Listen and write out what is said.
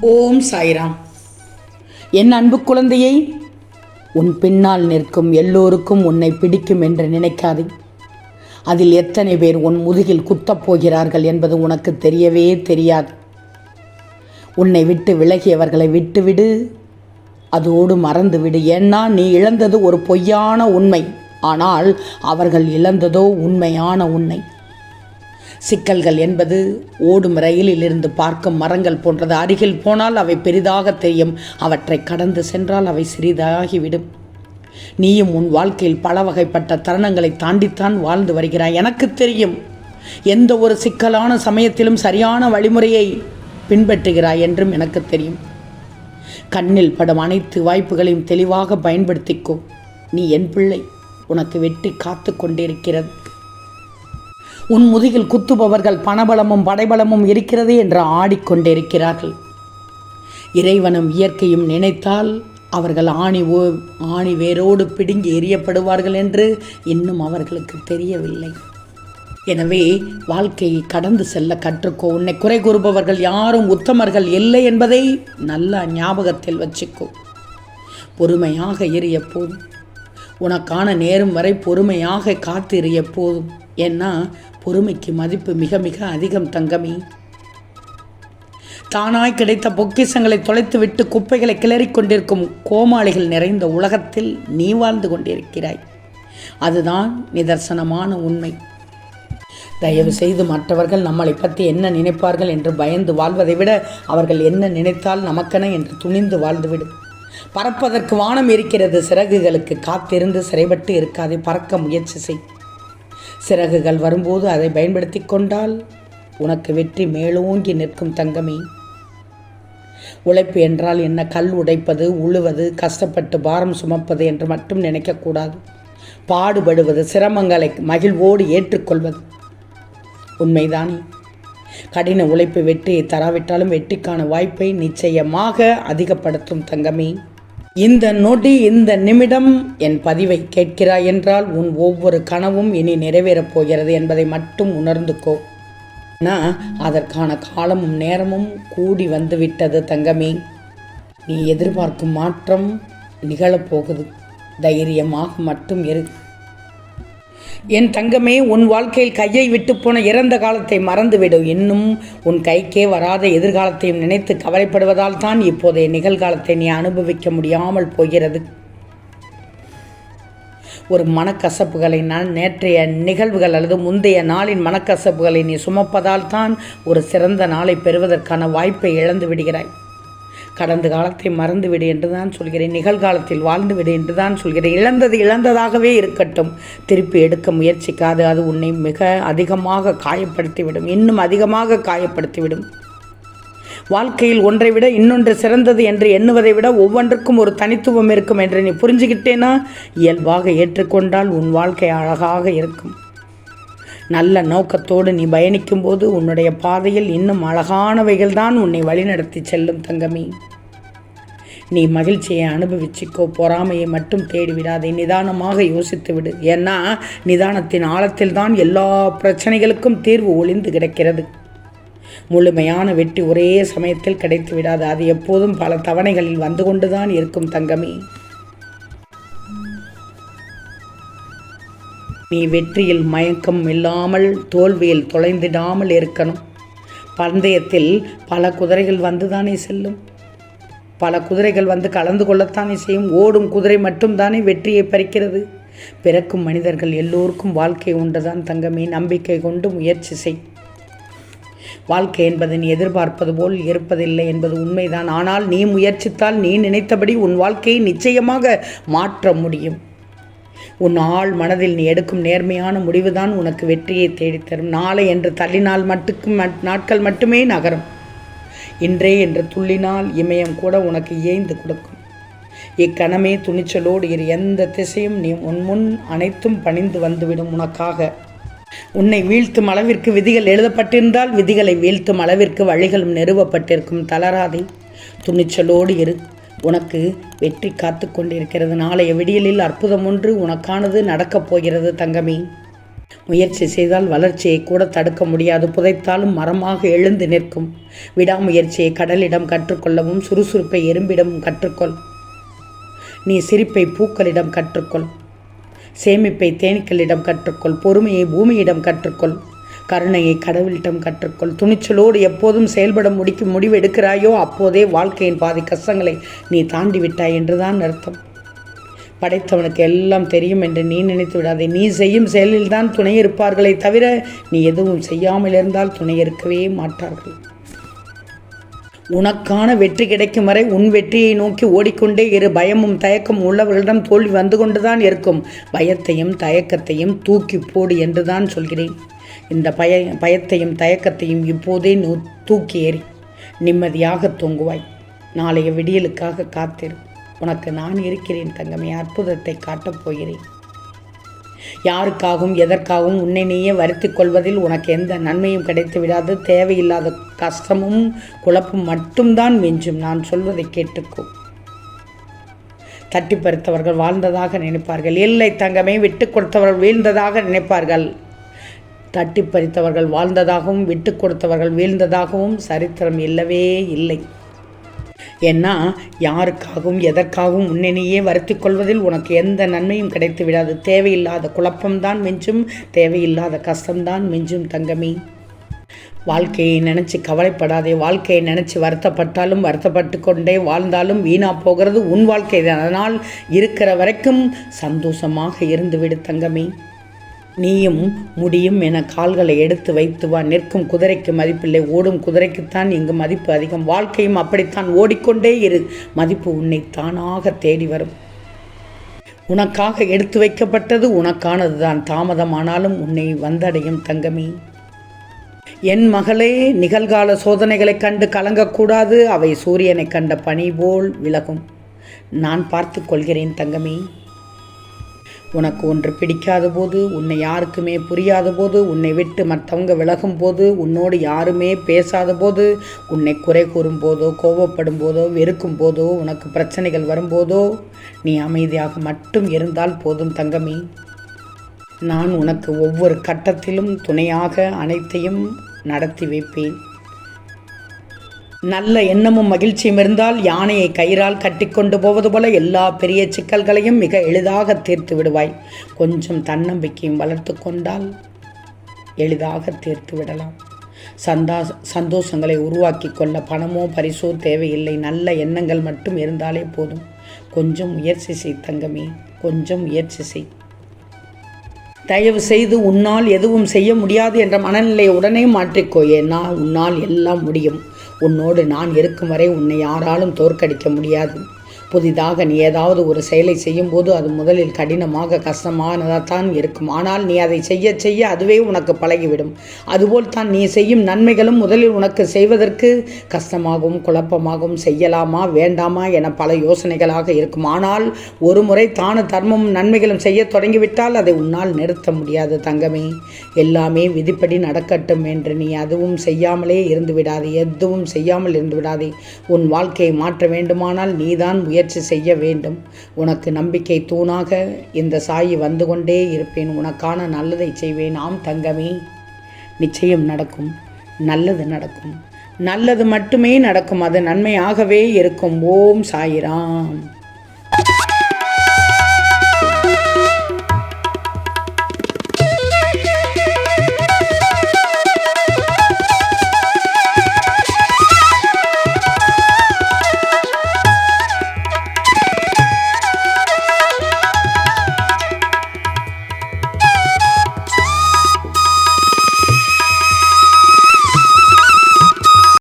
ஓம் சாய்ராம். என் அன்பு குழந்தையை உன் பின்னால் நிற்கும் எல்லோருக்கும் உன்னை பிடிக்கும் என்று நினைக்காதே. அதில் எத்தனை பேர் உன் முதுகில் குத்தப் போகிறார்கள் என்பது உனக்கு தெரியவே தெரியாது. உன்னை விட்டு விலகியவர்களை விட்டுவிடு. அதோடு மறந்துவிடு. ஏன்னா நீ இழந்தது ஒரு பொய்யான உண்மை. ஆனால் அவர்கள் இழந்ததோ உண்மையான உண்மை. சிக்கல்கள் என்பது ஓடும் ரயிலில் இருந்து பார்க்கும் மரங்கள் போன்றது. அருகில் போனால் அவை பெரிதாக தெரியும் அவற்றை கடந்து சென்றால் அவை சிறிதாகிவிடும். நீயும் உன் வாழ்க்கையில் பல வகைப்பட்ட தருணங்களை தாண்டித்தான் வாழ்ந்து வருகிறாய். எனக்கு தெரியும் எந்த ஒரு சிக்கலான சமயத்திலும் சரியான வழிமுறையை பின்பற்றுகிறாய் என்றும் எனக்கு தெரியும். கண்ணில் படும் அனைத்து வாய்ப்புகளையும் தெளிவாக பயன்படுத்திக்கோ. நீ என் பிள்ளை. உனக்கு வெற்றி காத்து கொண்டிருக்கிறது. உன் முதுகில் குத்துபவர்கள் பணபலமும் படைபலமும் இருக்கிறது என்று ஆடிக்கொண்டிருக்கிறார்கள். இறைவனும் இயற்கையும் நினைத்தால் அவர்கள் ஆணி ஓ ஆணி வேரோடு பிடுங்கி எறியப்படுவார்கள் என்று இன்னும் அவர்களுக்கு தெரியவில்லை. எனவே வாழ்க்கையை கடந்து செல்ல கற்றுக்கோ. உன்னை குறை கூறுபவர்கள் யாரும் உத்தமர்கள் இல்லை என்பதை நல்ல ஞாபகத்தில் வச்சுக்கோ. பொறுமையாக எரிய போதும். உனக்கான நேரம் வரை பொறுமையாக காத்திரு எப்போதும் ஏன்னா பொறுமைக்கு மதிப்பு மிக மிக அதிகம் தங்கமே. தானாய் கிடைத்த பொக்கிஷங்களை தொலைத்துவிட்டு குப்பைகளை கிளறிக் கொண்டிருக்கும் கோமாளிகள் நிறைந்த உலகத்தில் நீ வாழ்ந்து கொண்டிருக்கிறாய். அதுதான் நிதர்சனமான உண்மை. தயவு செய்து மற்றவர்கள் நம்மளை பற்றி என்ன நினைப்பார்கள் என்று பயந்து வாழ்வதை விட அவர்கள் என்ன நினைத்தால் நமக்கென என்று துணிந்து வாழ்ந்துவிடும் பறப்பதற்கு வானம் இருக்கிறது சிறகுகளுக்கு காத்திருந்து சிறைபட்டு இருக்காதே பறக்க முயற்சி செய். சிறகுகள் வரும்போது அதை பயன்படுத்தி கொண்டால் உனக்கு வெற்றி மேலோங்கி நிற்கும் தங்கமே. உழைப்பு என்றால் என்ன? கல் உடைப்பது உழுவது கஷ்டப்பட்டு பாரம் சுமப்பது என்று மட்டும் நினைக்கக்கூடாது பாடுபடுவது சிரமங்களை மகிழ்வோடு ஏற்றுக்கொள்வது. உண்மைதானே? கடின உழைப்பு வெற்றியை தராவிட்டாலும் வெற்றிக்கான வாய்ப்பை நிச்சயமாக அதிகப்படுத்தும் தங்கமே. இந்த நொடி இந்த நிமிடம் என் பதிவை கேட்கிறாய் என்றால் உன் ஒவ்வொரு கனவும் இனி நிறைவேறப் போகிறது என்பதை மட்டும் உணர்ந்துக்கோ. நான் அதற்கான காலமும் நேரமும் கூடி வந்துவிட்டது தங்கமே. நீ எதிர்பார்க்கும் மாற்றம் நிகழப்போகுது தைரியமாக மட்டும் இரு. என் தங்கமே உன் வாழ்க்கையில் கையை விட்டு போன இறந்த காலத்தை மறந்துவிடு. இன்னும் உன் கைக்கே வராத எதிர்காலத்தையும் நினைத்து கவலைப்படுவதால் தான் இப்போதைய நிகழ்காலத்தை நீ அனுபவிக்க முடியாமல் போகிறது. ஒரு மனக்கசப்புகளை நான் நேற்றைய நிகழ்வுகள் அல்லது முந்தைய நாளின் மனக்கசப்புகளை நீ சுமப்பதால் தான் ஒரு சிறந்த நாளை பெறுவதற்கான வாய்ப்பை இழந்து விடுகிறாய். கடந்த காலத்தை மறந்துவிடு என்று தான் சொல்கிறேன். நிகழ்காலத்தில் வாழ்ந்துவிடு என்று தான் சொல்கிறேன். இழந்தது இழந்ததாகவே இருக்கட்டும். திருப்பி எடுக்க முயற்சிக்காது. அது உன்னை மிக அதிகமாக காயப்படுத்திவிடும். இன்னும் அதிகமாக காயப்படுத்திவிடும். வாழ்க்கையில் ஒன்றை விட இன்னொன்று சிறந்தது என்று எண்ணுவதை விட ஒவ்வொன்றுக்கும் ஒரு தனித்துவம் இருக்கும் என்று நீ புரிஞ்சுக்கிட்டேனா இயல்பாக ஏற்றுக்கொண்டால் உன் வாழ்க்கை அழகாக இருக்கும். நல்ல நோக்கத்தோடு நீ பயணிக்கும்போது உன்னுடைய பாதையில் இன்னும் அழகானவைகள் தான் உன்னை வழிநடத்தி செல்லும் தங்கமே. நீ மகிழ்ச்சியை அனுபவிச்சுக்கோ பொறாமையை மட்டும் தேடிவிடாதே நிதானமாக யோசித்து விடு ஏன்னா நிதானத்தின் ஆழத்தில் தான் எல்லா பிரச்சனைகளுக்கும் தீர்வு ஒளிந்து கிடக்கிறது. முழுமையான வெற்றி ஒரே சமயத்தில் கிடைத்து விடாது அது எப்போதும் பல தவணைகளில் வந்து கொண்டுதான் இருக்கும் தங்கமே. நீ வெற்றியில் மயக்கம் இல்லாமல் தோல்வியில் தொலைந்திடாமல் இருக்கணும். பந்தயத்தில் பல குதிரைகள் வந்துதானே செல்லும். பல குதிரைகள் வந்து கலந்து கொள்ளத்தானே செய்யும். ஓடும் குதிரை மட்டும்தானே வெற்றியை பறிக்கிறது. பிறக்கும் மனிதர்கள் எல்லோருக்கும் வாழ்க்கை உண்டுதான் தங்கமே. நம்பிக்கை கொண்டு முயற்சி செய். வாழ்க்கை என்பது நீ எதிர்பார்ப்பது போல் இருப்பதில்லை என்பது உண்மைதான். ஆனால் நீ முயற்சித்தால் நீ நினைத்தபடி உன் வாழ்க்கையை நிச்சயமாக மாற்ற முடியும். உன் ஆள் மனதில் நீ எடுக்கும் நேர்மையான முடிவுதான் உனக்கு வெற்றியை தேடித்தரும். நாளை என்று தள்ளினால் மட்டுக்கும் நாட்கள் மட்டுமே நகரும். இன்றே என்று துள்ளினால் இமயம் கூட உனக்கு ஏய்ந்து கொடுக்கும். இக்கணமே துணிச்சலோடு இரு. எந்த திசையும் நீ உன் முன் அனைத்தும் பணிந்து வந்துவிடும் உனக்காக. உன்னை வீழ்த்தும் அளவிற்கு விதிகள் எழுதப்பட்டிருந்தால் விதிகளை வீழ்த்தும் அளவிற்கு வழிகளும் நிறுவப்பட்டிருக்கும். தளராதே. துணிச்சலோடு இரு. உனக்கு வெற்றி காத்து கொண்டிருக்கிறது. நாளைய விடியலில் அற்புதம் ஒன்று உனக்கானது நடக்கப் போகிறது தங்கமே. முயற்சி செய்தால் வளர்ச்சியை கூட தடுக்க முடியாது. புதைத்தாலும் மரமாக எழுந்து நிற்கும். விடாமுயற்சியை கடலிடம் கற்றுக்கொள்ளவும் சுறுசுறுப்பை எறும்பிடமும் கற்றுக்கொள். நீ சிரிப்பை பூக்களிடம் கற்றுக்கொள். சேமிப்பை தேனீக்களிடம் கற்றுக்கொள். பொறுமையை பூமியிடம் கற்றுக்கொள். கருணையை கடவுளிடம் கற்றுக்கொள். துணிச்சலோடு எப்போதும் செயல்பட முடிக்கும் முடிவு எடுக்கிறாயோ அப்போதே வாழ்க்கையின் பாதி கஷ்டங்களை நீ தாண்டி விட்டாய் என்றுதான் அர்த்தம். படைத்தவனுக்கு எல்லாம் தெரியும் என்று நீ நினைத்து விடாதே. நீ செய்யும் செயலில்தான் துணை இருப்பார்களே தவிர நீ எதுவும் செய்யாமல் இருந்தால் துணை இருக்கவே மாட்டார்கள். உனக்கான வெற்றி கிடைக்கும் வரை உன் வெற்றியை நோக்கி ஓடிக்கொண்டே இரு. பயமும் தயக்கம் உள்ளவர்களிடம் தோல்வி வந்து கொண்டுதான் இருக்கும். பயத்தையும் தயக்கத்தையும் தூக்கி போடு என்றுதான் சொல்கிறேன். இந்த பய பயத்தையும் தயக்கத்தையும் இப்போதே நூ தூக்கி ஏறி நிம்மதியாக தூங்குவாய். நாளைய விடியலுக்காக காத்திரு. உனக்கு நான் இருக்கிறேன் தங்கமே அற்புதத்தை காட்டப் போகிறேன். யாருக்காகவும் எதற்காகவும் உன்னை நீயே வருத்திக் கொள்வதில் உனக்கு எந்த நன்மையும் கிடைத்து விடாது. தேவையில்லாத கஷ்டமும் குழப்பம் மட்டும்தான் மிஞ்சும். நான் சொல்வதை கேட்டுக்கோ. தட்டி பறித்தவர்கள் வாழ்ந்ததாக நினைப்பார்கள். இல்லை தங்கமே விட்டு கொடுத்தவர்கள் வீழ்ந்ததாக நினைப்பார்கள். தட்டி பறித்தவர்கள் வாழ்ந்ததாகவும் விட்டு கொடுத்தவர்கள் வீழ்ந்ததாகவும் சரித்திரம் இல்லவே இல்லை. ஏன்னா யாருக்காகவும் எதற்காகவும் முன்னணியே வருத்தி கொள்வதில் உனக்கு எந்த நன்மையும் கிடைத்து விடாது தேவையில்லாத குழப்பம்தான் மிஞ்சும் தேவையில்லாத கஷ்டம்தான் மிஞ்சும் தங்கமே. வாழ்க்கையை நினச்சி கவலைப்படாதே வாழ்க்கையை நினச்சி வருத்தப்பட்டாலும் வருத்தப்பட்டு கொண்டே வாழ்ந்தாலும் வீணா போகிறது உன் வாழ்க்கை அதனால் இருக்கிற வரைக்கும் சந்தோஷமாக இருந்துவிடு தங்கமே. நீயும் முடியும் என கால்களை எடுத்து வைத்து வா. நிற்கும் குதிரைக்கு மதிப்பில்லை ஓடும் குதிரைக்குத்தான் இங்கு மதிப்பு அதிகம். வாழ்க்கையும் அப்படித்தான் ஓடிக்கொண்டே இரு. மதிப்பு உன்னை தானாக தேடி வரும். உனக்காக எடுத்து வைக்கப்பட்டது உனக்கானது தான் தாமதமானாலும் உன்னை வந்தடையும் தங்கமே. என் மகளே நிகழ்கால சோதனைகளைக் கண்டு கலங்கக்கூடாது. அவை சூரியனை கண்ட பனி போல் விலகும். நான் பார்த்து கொள்கிறேன் தங்கமே. உனக்கு ஒன்று பிடிக்காத போது உன்னை யாருக்குமே புரியாத போது உன்னை விட்டு மற்றவங்க விலகும் போது உன்னோடு யாருமே பேசாத போது உன்னை குறை கூறும் போதோ கோபப்படும் போதோ வெறுக்கும் போதோ உனக்கு பிரச்சனைகள் வரும்போதோ நீ அமைதியாக மட்டும் இருந்தால் போதும் தங்கமே. நான் உனக்கு ஒவ்வொரு கட்டத்திலும் துணையாக அனைத்தையும் நடத்தி வைப்பேன். நல்ல எண்ணமும் மகிழ்ச்சியும் இருந்தால் யானையை கயிறால் கட்டிக்கொண்டு போவது போல எல்லா பெரிய சிக்கல்களையும் மிக எளிதாக தீர்த்து விடுவாய். கொஞ்சம் தன்னம்பிக்கையும் வளர்த்து கொண்டால் எளிதாக தீர்த்து விடலாம். சந்தா சந்தோஷங்களை உருவாக்கி கொள்ள பணமோ பரிசோ தேவையில்லை. நல்ல எண்ணங்கள் மட்டும் இருந்தாலே போதும். கொஞ்சம் முயற்சி செய் தங்கமே கொஞ்சம் முயற்சி செய். தயவு செய்து உன்னால் எதுவும் செய்ய முடியாது என்ற மனநிலையை உடனே மாற்றிக்கோயே நான் உன்னால் எல்லாம் முடியும். உன்னோடு நான் இருக்கும் வரை உன்னை யாராலும் தோற்கடிக்க முடியாது. புதிதாக நீ ஏதாவது ஒரு செயலை செய்யும்போது அது முதலில் கடினமாக கஷ்டமானதாகத்தான் இருக்கும். ஆனால் நீ அதை செய்ய செய்ய அதுவே உனக்கு பழகிவிடும். அதுபோல் தான் நீ செய்யும் நன்மைகளும் முதலில் உனக்கு செய்வதற்கு கஷ்டமாகவும் குழப்பமாகவும் செய்யலாமா வேண்டாமா என பல யோசனைகளாக இருக்கும். ஆனால் ஒரு முறை தான தர்மமும் நன்மைகளும் செய்ய தொடங்கிவிட்டால் அதை உன்னால் நிறுத்த முடியாது தங்கமே. எல்லாமே விதிப்படி நடக்கட்டும் என்று நீ அதுவும் செய்யாமலே இருந்து விடாதே எதுவும் செய்யாமல் இருந்து விடாதே உன் வாழ்க்கையை மாற்ற வேண்டுமானால் நீதான் முயற்சி செய்ய வேண்டும். உனக்கு நம்பிக்கை தூணாக இந்த சாயி வந்து கொண்டே இருப்பேன். உனக்கான நல்லதை செய்வேன். ஆம் தங்கமே. நிச்சயம் நடக்கும். நல்லது நடக்கும். நல்லது மட்டுமே நடக்கும். அது நன்மையாகவே இருக்கும். ஓம் சாயிராம்.